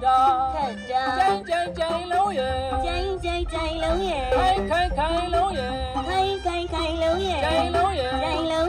da လုံးရဲ့ခိုင်ခိုင်ခိုင်လုံးရဲ့ခိုင်ခိုင်ခိုင်လုံးရဲ့ခိုင်လုံးရဲ့ခိုင်လုံး